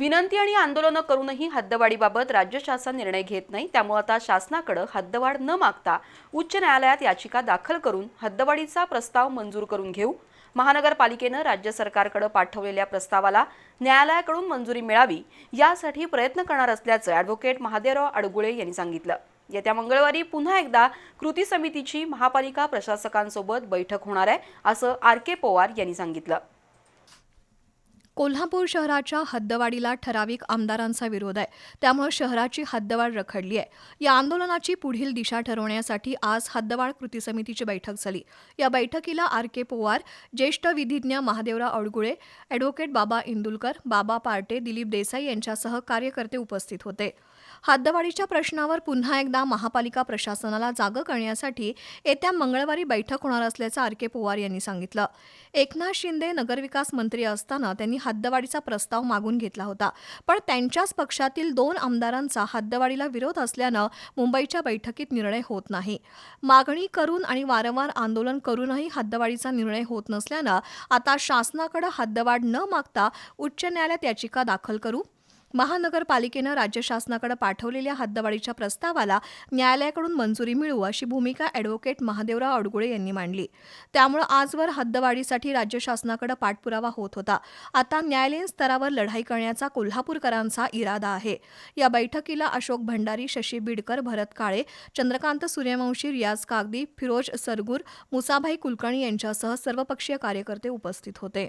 विनंती आणि आंदोलनं करूनही हद्दवाढीबाबत राज्य शासन निर्णय घेत नाही. त्यामुळे आता शासनाकडे हद्दवाढ न मागता उच्च न्यायालयात याचिका दाखल करून हद्दवाढीचा प्रस्ताव मंजूर करून घेऊ. महानगरपालिकेनं राज्य सरकारकडे पाठवलेल्या प्रस्तावाला न्यायालयाकडून मंजुरी मिळावी यासाठी प्रयत्न करणार असल्याचं ॲडव्होकेट महादेवराव अडगुळे यांनी सांगितलं. येत्या मंगळवारी पुन्हा एकदा कृती समितीची महापालिका प्रशासकांसोबत बैठक होणार आहे असं आर के पवार यांनी सांगितलं. कोल्हापूर शहराच्या हद्दवाढीला ठराविक आमदारांचा विरोध आहे. त्यामुळे शहराची हद्दवाढ रखडली आहे. या आंदोलनाची पुढील दिशा ठरवण्यासाठी आज हद्दवाढ कृती समितीची बैठक झाली. या बैठकीला आर के पोवार ज्येष्ठ विधिज्ञ महादेवराव अडगुळे ॲडव्होकेट बाबा इंदुलकर बाबा पार्टे दिलीप देसाई यांच्यासह कार्यकर्ते उपस्थित होते. हद्दवाढीच्या प्रश्नावर पुन्हा एकदा महापालिका प्रशासनाला जागं करण्यासाठी येत्या मंगळवारी बैठक होणार असल्याचं आर के पोवार यांनी सांगितलं. एकनाथ शिंदे नगरविकास मंत्री असताना त्यांनी हद्दवाढीचा प्रस्ताव मागून घेतला होता. पण त्यांच्याच पक्षातील दोन आमदारांचा हद्दवाढीला विरोध असल्यानं मुंबईच्या बैठकीत निर्णय होत नाही. मागणी करून आणि वारंवार आंदोलन करूनही हद्दवाढीचा निर्णय होत नसल्यानं आता शासनाकडे हद्दवाढ न मागता उच्च न्यायालयात याचिका दाखल करू महानगरपालिकेनं राज्य शासनाकडे पाठवलेल्या हद्दवाढीच्या प्रस्तावाला न्यायालयाकडून मंजुरी मिळू अशी भूमिका ॲडव्होकेट महादेवराव अडगुळे यांनी मांडली. त्यामुळे आजवर हद्दवाढीसाठी राज्य शासनाकडे पाठपुरावा होत होता. आता न्यायालयीन स्तरावर लढाई करण्याचा कोल्हापूरकरांचा इरादा आहे. या बैठकीला अशोक भंडारी शशी बिडकर भरत काळे चंद्रकांत सूर्यवंशी रियाज कागदी फिरोज सरगूर मुसाभाई कुलकर्णी यांच्यासह सर्वपक्षीय कार्यकर्ते उपस्थित होते.